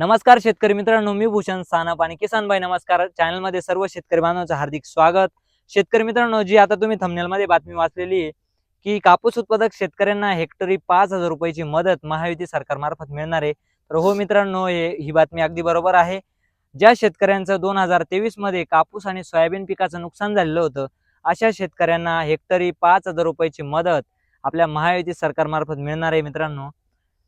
नमस्कार शेतकरी मित्रांनो मी भूषण सानप आणि किसान भाई नमस्कार. चॅनलमध्ये सर्व शेतकरी बांधवांचं हार्दिक स्वागत. शेतकरी मित्रांनो जी आता तुम्ही थमनेलमध्ये बातमी वाचलेली आहे की कापूस उत्पादक शेतकऱ्यांना हेक्टरी पाच हजार रुपयाची मदत महायुती सरकारमार्फत मिळणार आहे. तर हो मित्रांनो हे ही बातमी अगदी बरोबर आहे. ज्या शेतकऱ्यांचं दोन हजार तेवीसमध्ये कापूस आणि सोयाबीन पिकाचं नुकसान झालेलं होतं अशा शेतकऱ्यांना हेक्टरी पाच हजार रुपयाची मदत आपल्या महायुती सरकारमार्फत मिळणार आहे मित्रांनो.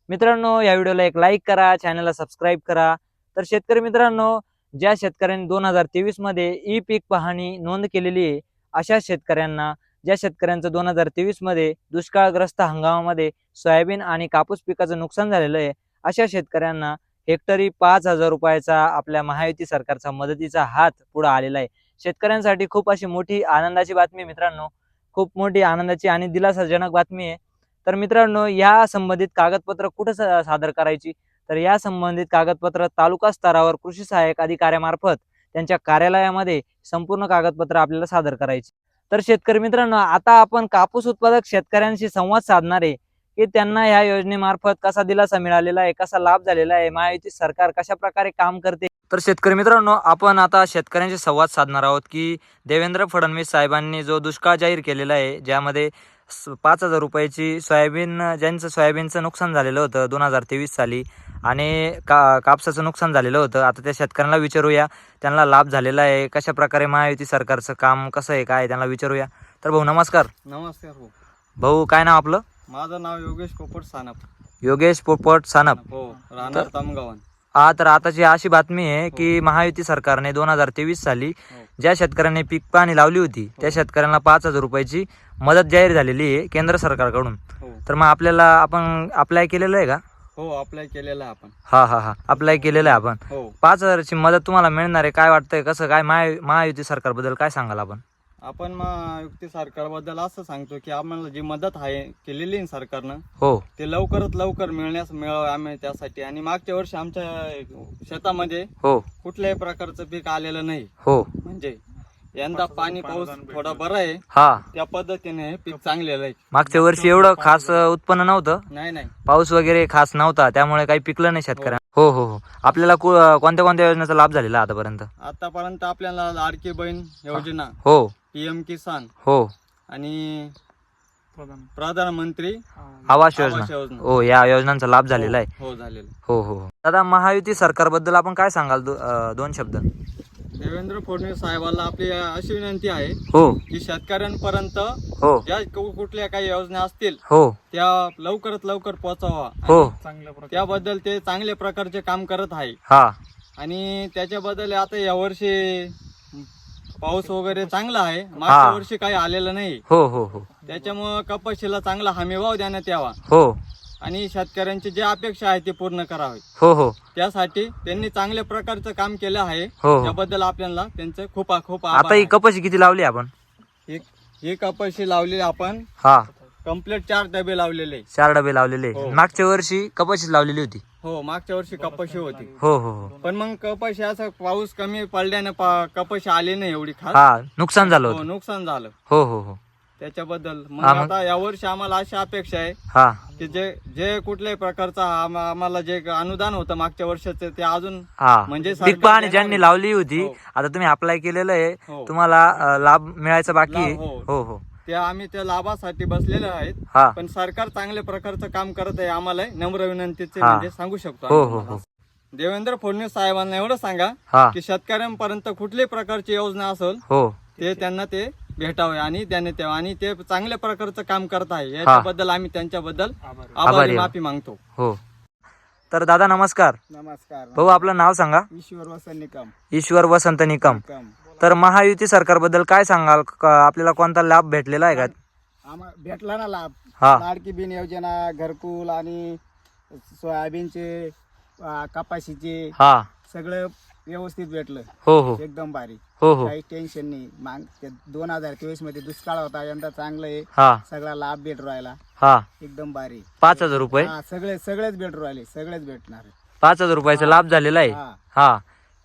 मित्रांनो या व्हिडिओला एक लाईक करा चॅनलला सबस्क्राईब करा. तर शेतकरी मित्रांनो ज्या शेतकऱ्यांनी दोन हजार तेवीसमध्ये ई पीक पाहणी नोंद केलेली आहे अशा शेतकऱ्यांना ज्या शेतकऱ्यांचं दोन हजार तेवीसमध्ये दुष्काळग्रस्त हंगामामध्ये सोयाबीन आणि कापूस पिकाचं नुकसान झालेलं आहे अशा शेतकऱ्यांना हेक्टरी पाच हजार रुपयाचा आपल्या महायुती सरकारचा मदतीचा हात पुढे आलेला आहे. शेतकऱ्यांसाठी खूप अशी मोठी आनंदाची बातमी मित्रांनो. खूप मोठी आनंदाची आणि दिलासाजनक बातमी आहे. तर मित्रांनो या संबंधित कागदपत्र कुठं सादर करायची? तर या संबंधित कागदपत्र तालुका स्तरावर कृषी सहाय्यक अधिकाऱ्यामार्फत त्यांच्या कार्यालयामध्ये संपूर्ण कागदपत्र आपल्याला सादर करायची. तर शेतकरी मित्रांनो आता आपण कापूस उत्पादक शेतकऱ्यांशी संवाद साधणारे की त्यांना ह्या योजनेमार्फत कसा दिलासा मिळालेला आहे कसा लाभ झालेला आहे महायुती सरकार कशा प्रकारे काम करते? तर शेतकरी मित्रांनो आपण आता शेतकऱ्यांशी संवाद साधणार आहोत की देवेंद्र फडणवीस साहेबांनी जो दुष्काळ जाहीर केलेला आहे ज्यामध्ये पाच हजार रुपयाची सोयाबीन ज्यांचं सोयाबीनचं नुकसान झालेलं होतं दोन हजार तेवीस साली आणि का कापसाचं नुकसान झालेलं होतं आता त्या शेतकऱ्यांना विचारूया त्यांना लाभ झालेला आहे कशा प्रकारे महायुती सरकारचं काम कसं आहे काय त्यांना विचारूया. तर भाऊ नमस्कार. नमस्कार हो भाऊ काय नाव आपलं? माझं नाव योगेश पोपट सानप. योगेश पोपट सानप. हो राहणार तामगावन हा तर आताची अशी बातमी आहे की महायुती सरकारने दोन हजार तेवीस साली हो. ज्या शेतकऱ्यांनी पीक पाणी लावली होती त्या शेतकऱ्यांना पाच हजार रुपयाची मदत जाहीर झालेली आहे केंद्र सरकारकडून. हो. तर मग आपल्याला आपण अप्लाय केलेलं आहे का? हो अप्लाय केलेला आहे आपण. हा हा हा. अप्लाय केलेलं आहे आपण. हो. पाच हजाराची मदत तुम्हाला मिळणार आहे काय वाटतंय? कसं काय महा महायुती सरकारबद्दल काय सांगाल आपण? आपण मग युक्ती सरकारबद्दल असं सांगतो की आम्हाला जी मदत आहे केलेली आहे सरकारनं हो. ते लवकरात लवकर मिळण्यास मिळावं आम्ही त्यासाठी. आणि मागच्या वर्षी आमच्या शेतामध्ये हो. कुठल्याही प्रकारचं पीक आलेलं नाही. हो. म्हणजे यंदा पाणी पाऊस थोडा बरा आहे. हा. त्या पद्धतीने हे पीक चांगलेलं आहे. मागच्या वर्षी एवढं खास उत्पन्न नव्हतं. नाही नाही. पाऊस वगैरे खास नव्हता त्यामुळे काही पिकलं नाही शेतकऱ्यांना हो. हो हो आपल्याला कु- अं, कोणत्या कोणत्या योजनेचा लाभ झालेला आतापर्यंत? आतापर्यंत आपल्याला लाडकी बहीण योजना हो. पीएम किसान हो. आणि प्रधानमंत्री आवास आवास योजना. हो या योजनांचा लाभ झालेला आहे. हो झालेलं हो हो हो. दादा महायुती सरकारबद्दल आपण काय सांगाल दो- अं, दोन शब्द? देवेंद्र फडणवीस साहेबांना आपली अशी विनंती आहे हो. की शेतकऱ्यांपर्यंत हो. ज्या कु- कुठल्या काही योजना असतील हो. त्या लवकरात लवकर पोहोचावा. हो. त्याबद्दल ते चांगल्या प्रकारचे काम करत आहे. हा. आणि त्याच्याबद्दल आता यावर्षी पाऊस वगैरे चांगला आहे. मागच्या हा. वर्षी काही आलेलं नाही. हो हो हो. त्याच्यामुळं कपाशीला चांगला हमीभाव देण्यात यावा. हो. आणि शेतकऱ्यांची जी अपेक्षा आहे ती पूर्ण करावी. हो हो. त्यासाठी त्यांनी चांगल्या प्रकारचं काम केलं आहे. हो हो. त्याबद्दल आपल्याला त्यांचं खूप खूप आता ही आहे. कपाशी किती लावली आपण? ही ही कपाशी लावलेली आपण. हा. कंप्लीट चार डबे लावलेले. चार डबे लावलेले. हो. मागच्या वर्षी कपाशी लावलेली होती. हो मागच्या वर्षी कपाशी होती. हो हो हो. पण मग कपाशी असं पाऊस कमी पडल्याने पा- कपाशी आली नाही एवढी खास. हा नुकसान झालं हो होतं. नुकसान झालं. हो हो हो. त्याच्याबद्दल मग हा, मग- आता यावर्षी आम्हाला अशी अपेक्षा आहे हा. की जे जे कुठल्याही प्रकारचं आम- आम्हाला जे अनुदान होतं मागच्या वर्षाचं ते अजून हा. म्हणजे पीक सरकार पाहणी देणार ज्यांनी आहे. लावली होती हो. आता तुम्ही अप्लाय केलेलं आहे हो. तुम्हाला अं, लाभ मिळायचा बाकी आहे. लाभ, हो. हो हो. ते आम्ही त्या लाभासाठी बसलेले आहेत. हा. पण सरकार चांगल्या प्रकारचं काम करत आहे आम्हाला नम्र विनंतीचे हा. म्हणजे सांगू शकतो हो आम्ही हो तुम्हाला. हो देवेंद्र फडणवीस साहेबांना एवढं सांगा हा. की शेतकऱ्यांपर्यंत कुठल्याही प्रकारची योजना असेल हो. ते त्यांना ते भेटावे आणि देण्यात यावं आणि ते चांगल्या प्रकारचं काम करत आहे. याच्याबद्दल आम्ही त्यांच्याबद्दल आभारी. माफी मागतो. हो. तर दादा नमस्कार. नमस्कार. भाऊ आपलं नाव सांगा. ईश्वर वसन निकम. ईश्वर वसंत निकम. तर महायुती सरकारबद्दल काय सांगाल? क- आपल्याला कोणता लाभ भेटलेला आहे का? भेटला ना लाभ. हा. लाडकी बिन योजना घरकुल आणि सोयाबीनचे अं, कपाशीचे हा. सगळं व्यवस्थित भेटलं. हो हो. एकदम भारी. हो हो. काही टेन्शन नाही. माग ते दोन हजार तेवीसमध्ये दुष्काळ होता यंदा चांगलं आहे. हा. सगळा लाभ भेटू राहिला. हा. एकदम भारी. पाच हजार रुपये? हा सगळे सगळेच भेटू राहिले. सगळेच भेटणार. पाच हजार रुपयाचा लाभ झालेला आहे? हा. हा.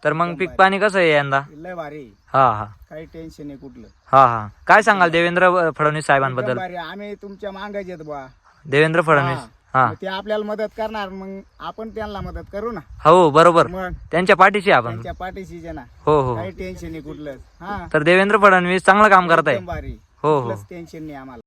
तर मग पीक पाणी कसं आहे यंदा? लय भारी हा हा. काही टेन्शन नाही कुठलं. हा हा. काय सांगाल देवेंद्र फडणवीस साहेबांबद्दल? भारी आम्ही तुमच्या मागायचे बुवा. देवेंद्र फडणवीस. हा. ते आपल्याला मदत करणार मग आपण त्यांना मदत करू ना. हो बरोबर. मग त्यांच्या पाठीशी आपण. त्यांच्या पाठीशी जे ना. हो हो. काही टेन्शन नाही कुठलंच. हा. तर देवेंद्र फडणवीस चांगलं काम करत आहे एकदम भारी. हो हो. टेन्शन नाही आम्हाला.